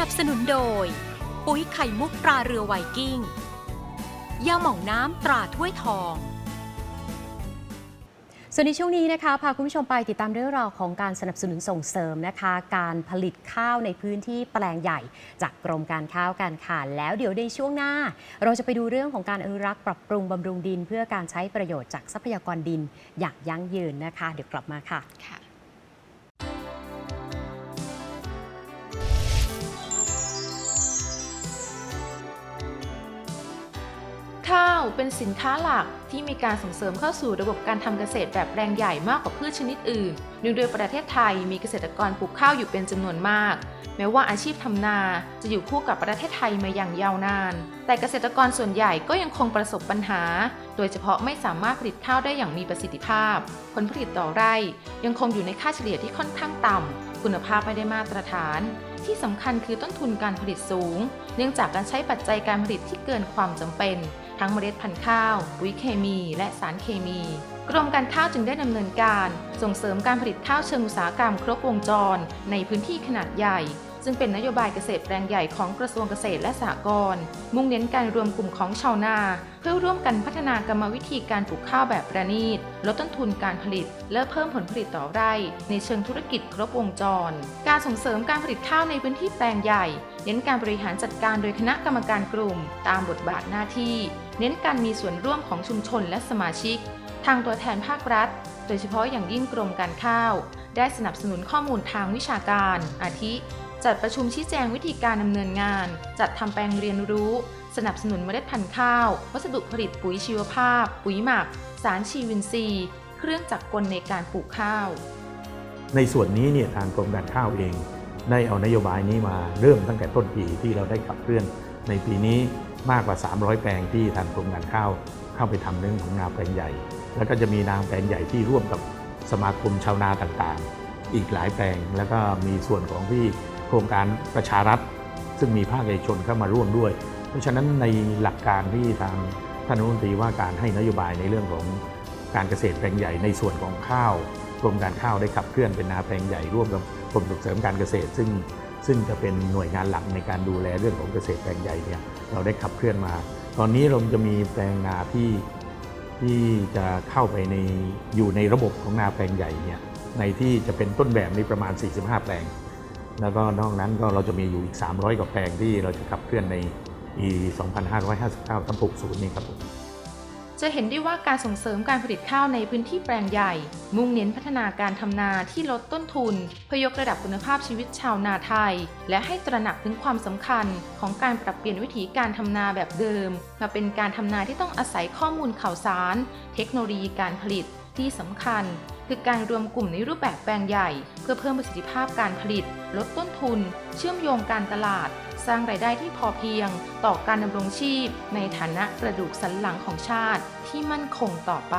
นับสนุนโดย ปุ๋ยไข่มุกตราเรือไวกิ้งยาหม่องน้ำตราถ้วยทอง ส่วนในช่วงนี้นะคะพาคุณผู้ชมไปติดตามเรื่องราวของการสนับสนุนส่งเสริมนะคะ การผลิตข้าวในพื้นที่แปลงใหญ่ จากกรมการข้าวการค่ะแล้วเดี๋ยวในช่วงหน้า เราจะไปดูเรื่องของการอนุรักษ์ปรับปรุงบำรุงดิน เพื่อการใช้ประโยชน์จากทรัพยากรดินอย่างยั่งยืนนะคะ เดี๋ยวกลับมาค่ะ เป็นสินค้าหลักที่มีการส่งเสริมเข้าสู่ระบบการทำเกษตรแบบแปลงใหญ่มากกว่าพืชชนิดอื่นเนื่องด้วยประเทศไทยมีเกษตรกรปลูกข้าวอยู่เป็นจำนวนมาก แม้ว่าอาชีพทำนาจะอยู่คู่กับประเทศไทยมาอย่างยาวนาน แต่เกษตรกรส่วนใหญ่ก็ยังคงประสบปัญหา โดยเฉพาะไม่สามารถผลิตข้าวได้อย่างมีประสิทธิภาพ ผลผลิตต่อไร่ยังคงอยู่ในค่าเฉลี่ยที่ค่อนข้างต่ำ คุณภาพไม่ได้มาตรฐาน ที่สำคัญคือต้นทุนการผลิตสูง เนื่องจากการใช้ปัจจัยการผลิตที่เกินความจำเป็น ทั้งเมล็ดพันธุ์ข้าว ปุ๋ยเคมี และสารเคมี กรมการข้าวจึงได้ดำเนินการ ส่งเสริมการผลิตข้าวเชิงอุตสาหกรรมครบวงจร ในพื้นที่ขนาดใหญ่ ซึ่งเป็นนโยบายเกษตรแปลงใหญ่ของกระทรวงเกษตรและสหกรณ์มุ่งเน้นการรวมกลุ่มของชาวนา เพื่อร่วมกันพัฒนากรรมวิธีการปลูกข้าวแบบประณีต ลดต้นทุนการผลิต และเพิ่มผลผลิตต่อไร่ ในเชิงธุรกิจครบวงจร การส่งเสริมการผลิตข้าวในพื้นที่แปลงใหญ่ เน้นการบริหารจัดการโดยคณะกรรมการกลุ่ม ตามบทบาทหน้าที่ เน้นการมีส่วนร่วมของชุมชนและสมาชิก ทางตัวแทนภาครัฐ โดยเฉพาะอย่างยิ่งกรมการข้าว ได้สนับสนุนข้อมูลทางวิชาการ อาทิ จัดประชุมชี้แจงวิธีการดำเนินงาน จัดทำแปลงเรียนรู้ สนับสนุนเมล็ดพันธุ์ข้าว วัสดุผลิตปุ๋ยชีวภาพ ปุ๋ยหมัก สารชีวินทรีย์ เครื่องจักรกลในการปลูกข้าว ในส่วนนี้เนี่ยทางกรมการข้าวเองได้เอานโยบายนี้มาเริ่มตั้งแต่ต้นปีที่เราได้ขับเคลื่อน ในปีนี้มากกว่า 300 แปลงที่ทางกรมการข้าวเข้าไปทำเรื่องของนาแปลงใหญ่ แล้วก็จะมีนาแปลงใหญ่ที่ร่วมกับสมาคมชาวนาต่างๆ อีกหลายแปลงแล้วก็มีส่วนของที่ ครงการประชารัฐ ซึ่งมีภาคเอกชนเข้ามาร่วมด้วย เพราะฉะนั้นในหลักการที่ทางท่านรัฐมนตรีว่าการให้นโยบายในเรื่องของการเกษตรแปลงใหญ่ในส่วนของข้าวกรมการข้าวได้ขับเคลื่อนเป็นนาแปลงใหญ่ร่วมกับกรมส่งเสริมการเกษตร ซึ่งซึ่งจะเป็นหน่วยงานหลักในการดูแลเรื่องของเกษตรแปลงใหญ่เนี่ยเราได้ขับเคลื่อนมา ตอนนี้เราจะมีแปลงนาที่ที่จะเข้าไปในอยู่ในระบบของนาแปลงใหญ่เนี่ยในที่จะเป็นต้นแบบนี้ประมาณ 45 แปลง แล้วก็นอกนั้นก็เราจะมีอยู่อีก 300 กว่าแปลงที่เราจะขับเคลื่อนในปี 2559ทั้ง60 นี่ครับผมจะเห็นได้ว่าการส่งเสริมการผลิตข้าวในพื้นที่แปลงใหญ่ มุ่งเน้นพัฒนาการทำนาที่ลดต้นทุน เพื่อยกระดับคุณภาพชีวิตชาวนาไทย และให้ตระหนักถึงความสำคัญของการปรับเปลี่ยนวิธีการทำนาแบบเดิม มาเป็นการทำนาที่ต้องอาศัยข้อมูลข่าวสาร เทคโนโลยีการผลิตที่สำคัญ คือการรวมกลุ่มในรูปแบบแปลงใหญ่ เพื่อเพิ่มประสิทธิภาพการผลิต ลดต้นทุน เชื่อมโยงการตลาด สร้างรายได้ที่พอเพียง ต่อการดำรงชีพ ในฐานะกระดูกสันหลังของชาติที่มั่นคงต่อไป